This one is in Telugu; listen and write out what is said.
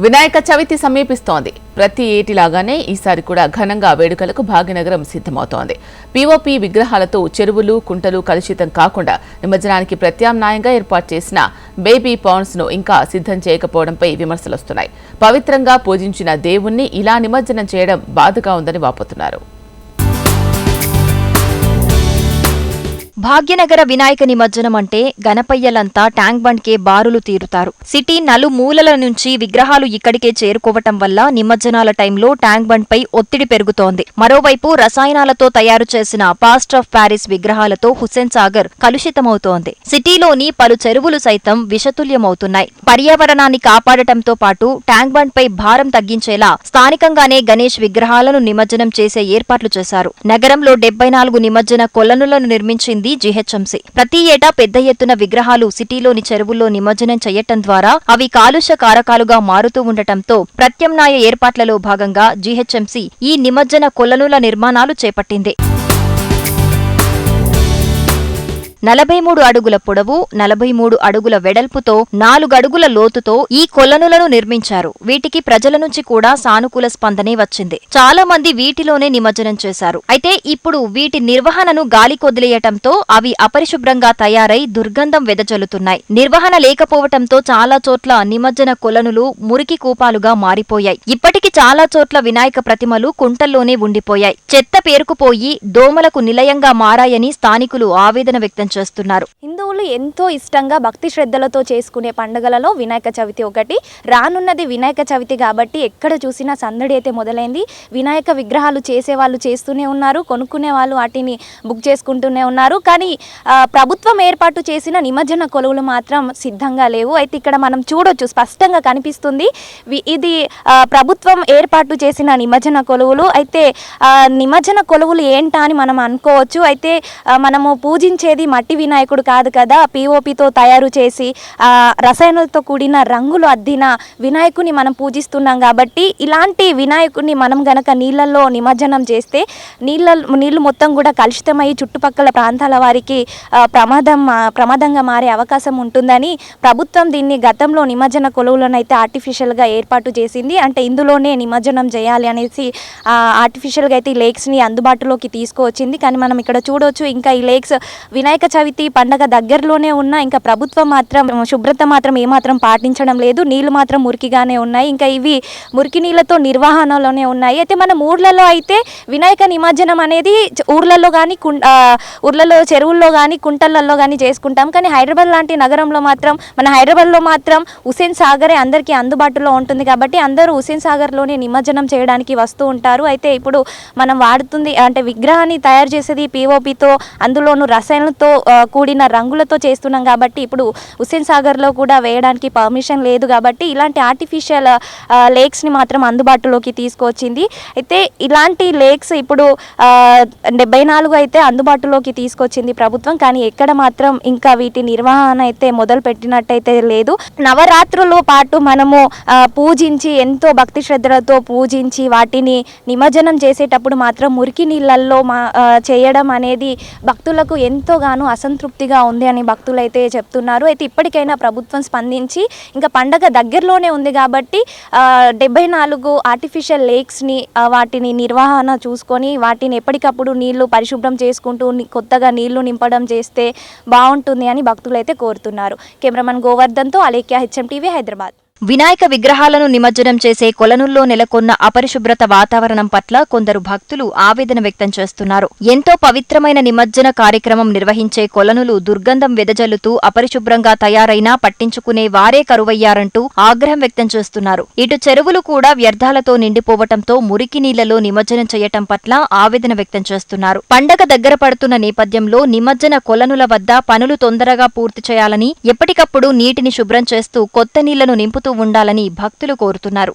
వినాయక చవితి సమీపిస్తోంది. ప్రతి ఏటిలాగానే ఈసారి కూడా ఘనంగా వేడుకలకు భాగ్యనగరం సిద్ధమవుతోంది. పీఓపీ విగ్రహాలతో చెరువులు కుంటలు కలుషితం కాకుండా నిమజ్జనానికి ప్రత్యామ్నాయంగా ఏర్పాటు చేసిన బేబీ పాండ్స్ను ఇంకా సిద్ధం చేయకపోవడంపై విమర్శలు వస్తున్నాయి పవిత్రంగా పూజించిన దేవుణ్ణి ఇలా నిమజ్జనం చేయడం బాధగా ఉందని వాపోతున్నారు. భాగ్యనగర వినాయక నిమజ్జనం అంటే గణపయ్యలంతా ట్యాంక్ బండ్కే బారులు తీరుతారు. సిటీ నలుమూలల నుంచి విగ్రహాలు ఇక్కడికే చేరుకోవటం వల్ల నిమజ్జనాల టైంలో ట్యాంక్ బండ్ పై ఒత్తిడి పెరుగుతోంది. మరోవైపు రసాయనాలతో తయారు చేసిన పాస్ట్ ఆఫ్ ప్యారిస్ విగ్రహాలతో హుస్సేన్ సాగర్ కలుషితమవుతోంది. సిటీలోని పలు చెరువులు సైతం విషతుల్యమవుతున్నాయి. పర్యావరణాన్ని కాపాడటంతో పాటు ట్యాంక్ బండ్ పై భారం తగ్గించేలా స్థానికంగానే గణేష్ విగ్రహాలను నిమజ్జనం చేసే ఏర్పాట్లు చేశారు. నగరంలో డెబ్బై నాలుగు నిమజ్జన కొలనులను నిర్మించింది జీహెచ్ఎంసీ. ప్రతి ఏటా పెద్ద ఎత్తున విగ్రహాలు సిటీలోని చెరువుల్లో నిమజ్జనం చేయటం ద్వారా అవి కాలుష్య కారకాలుగా మారుతూ ఉండటంతో ప్రత్యామ్నాయ ఏర్పాట్లలో భాగంగా జీహెచ్ఎంసీ ఈ నిమజ్జన కొలనుల నిర్మాణాలు చేపట్టింది. నలభై మూడు అడుగుల పొడవు నలభై మూడు అడుగుల వెడల్పుతో నాలుగడుగుల లోతుతో ఈ కొలనులను నిర్మించారు. వీటికి ప్రజల నుంచి కూడా సానుకూల స్పందనే వచ్చింది. చాలా మంది వీటిలోనే నిమజ్జనం చేశారు. అయితే ఇప్పుడు వీటి నిర్వహణను గాలికొదిలేయటంతో అవి అపరిశుభ్రంగా తయారై దుర్గంధం వెదజల్లుతున్నాయి. నిర్వహణ లేకపోవటంతో చాలా చోట్ల నిమజ్జన కొలనులు మురికి కూపాలుగా మారిపోయాయి. ఇప్పటికి చాలా చోట్ల వినాయక ప్రతిమలు కుంటల్లోనే ఉండిపోయాయి. చెత్త పేరుకుపోయి దోమలకు నిలయంగా మారాయని స్థానికులు ఆవేదన వ్యక్తం చేస్తున్నారు. హిందువులు ఎంతో ఇష్టంగా భక్తి శ్రద్ధలతో చేసుకునే పండుగలలో వినాయక చవితి ఒకటి. రానున్నది వినాయక చవితి కాబట్టి ఎక్కడ చూసినా సందడి అయితే మొదలైంది. వినాయక విగ్రహాలు చేసే వాళ్ళు చేస్తూనే ఉన్నారు కొనుక్కునే వాళ్ళు వాటిని బుక్ చేసుకుంటూనే ఉన్నారు. కానీ ప్రభుత్వం ఏర్పాటు చేసిన నిమజ్జన కొలువులు మాత్రం సిద్ధంగా లేవు. అయితే ఇక్కడ మనం చూడొచ్చు స్పష్టంగా కనిపిస్తుంది. ఇది ప్రభుత్వం ఏర్పాటు చేసిన నిమజ్జన కొలువులు. అయితే నిమజ్జన కొలువులు ఏంటా అని మనం అనుకోవచ్చు. అయితే మనము పూజించేది మట్టి వినాయకుడు కాదు కదా పిఓపితో తయారు చేసి రసాయనాలతో కూడిన రంగులు అద్దిన వినాయకుని మనం పూజిస్తున్నాం కాబట్టి ఇలాంటి వినాయకుడిని మనం గనక నీళ్ళల్లో నిమజ్జనం చేస్తే నీళ్ళ నీళ్ళు మొత్తం కూడా కలుషితమై చుట్టుపక్కల ప్రాంతాల వారికి ప్రమాదం ప్రమాదంగా మారే అవకాశం ఉంటుందని ప్రభుత్వం దీన్ని గతంలో నిమజ్జన కొలువులను అయితే ఆర్టిఫిషియల్గా ఏర్పాటు చేసింది. అంటే ఇందులోనే నిమజ్జనం చేయాలి అనేసి ఆర్టిఫిషియల్గా అయితే ఈ లేక్స్ని అందుబాటులోకి తీసుకువచ్చింది. కానీ మనం ఇక్కడ చూడవచ్చు ఇంకా ఈ లేక్స్ వినాయక చవితి పండగ దగ్గరలోనే ఉన్న ఇంకా ప్రభుత్వం మాత్రం శుభ్రత మాత్రం ఏమాత్రం పాటించడం లేదు. నీళ్ళు మాత్రం మురికిగానే ఉన్నాయి. ఇంకా ఇవి మురికి నీళ్ళతో నిర్వహణలోనే ఉన్నాయి. అయితే మన ఊర్లలో అయితే వినాయక నిమజ్జనం అనేది ఊర్లలో కానీ కుం ఊర్లలో చెరువుల్లో కానీ కుంటలలో కానీ చేసుకుంటాం. కానీ హైదరాబాద్ లాంటి నగరంలో మాత్రం మన హైదరాబాద్లో మాత్రం హుసేన్ సాగరే అందరికీ అందుబాటులో ఉంటుంది కాబట్టి అందరూ హుసేన్ సాగర్లోనే నిమజ్జనం చేయడానికి వస్తూ ఉంటారు. అయితే ఇప్పుడు మనం వాడుతుంది అంటే విగ్రహాన్ని తయారు చేసేది పిఓపితో అందులోను రసాయనతో కూడిన రంగులతో చేస్తున్నాం కాబట్టి ఇప్పుడు హుస్సేన్ సాగర్లో కూడా వేయడానికి పర్మిషన్ లేదు కాబట్టి ఇలాంటి ఆర్టిఫిషియల్ లేక్స్ని మాత్రం అందుబాటులోకి తీసుకొచ్చింది. అయితే ఇలాంటి లేక్స్ ఇప్పుడు డెబ్బై నాలుగు అయితే అందుబాటులోకి తీసుకొచ్చింది ప్రభుత్వం. కానీ ఎక్కడ మాత్రం ఇంకా వీటి నిర్వహణ అయితే మొదలు పెట్టినట్టయితే లేదు. నవరాత్రుల పాటు మనము పూజించి ఎంతో భక్తి శ్రద్ధలతో పూజించి వాటిని నిమజ్జనం చేసేటప్పుడు మాత్రం మురికి నీళ్ళల్లో మా చేయడం అనేది భక్తులకు ఎంతోగానో అసంతృప్తిగా ఉంది అని భక్తులు అయితే చెప్తున్నారు. అయితే ఇప్పటికైనా ప్రభుత్వం స్పందించి ఇంకా పండగ దగ్గరలోనే ఉంది కాబట్టి డెబ్బై నాలుగు ఆర్టిఫిషియల్ లేక్స్ని వాటిని నిర్వహణ చూసుకొని వాటిని ఎప్పటికప్పుడు నీళ్ళు పరిశుభ్రం చేసుకుంటూ కొత్తగా నీళ్ళు నింపడం చేస్తే బాగుంటుంది అని భక్తులు అయితే కోరుతున్నారు. కెమెరామన్ గోవర్ధన్తో అలేఖ్య హెచ్ఎం టీవీ హైదరాబాద్. వినాయక విగ్రహాలను నిమజ్జనం చేసే కొలనుల్లో నెలకొన్న అపరిశుభ్రత వాతావరణం పట్ల కొందరు భక్తులు ఆవేదన వ్యక్తం చేస్తున్నారు. ఎంతో పవిత్రమైన నిమజ్జన కార్యక్రమం నిర్వహించే కొలనులు దుర్గంధం వెదజల్లుతూ అపరిశుభ్రంగా తయారైనా పట్టించుకునే వారే కరువయ్యారంటూ ఆగ్రహం వ్యక్తం చేస్తున్నారు. ఇటు చెరువులు కూడా వ్యర్థాలతో నిండిపోవటంతో మురికి నీళ్ళలో నిమజ్జనం చేయటం పట్ల ఆవేదన వ్యక్తం చేస్తున్నారు. పండగ దగ్గర పడుతున్న నేపథ్యంలో నిమజ్జన కొలనుల వద్ద పనులు తొందరగా పూర్తి చేయాలని ఎప్పటికప్పుడు నీటిని శుభ్రం చేస్తూ కొత్త నీళ్ళను నింపుతూ ఉండాలని భక్తులు కోరుతున్నారు.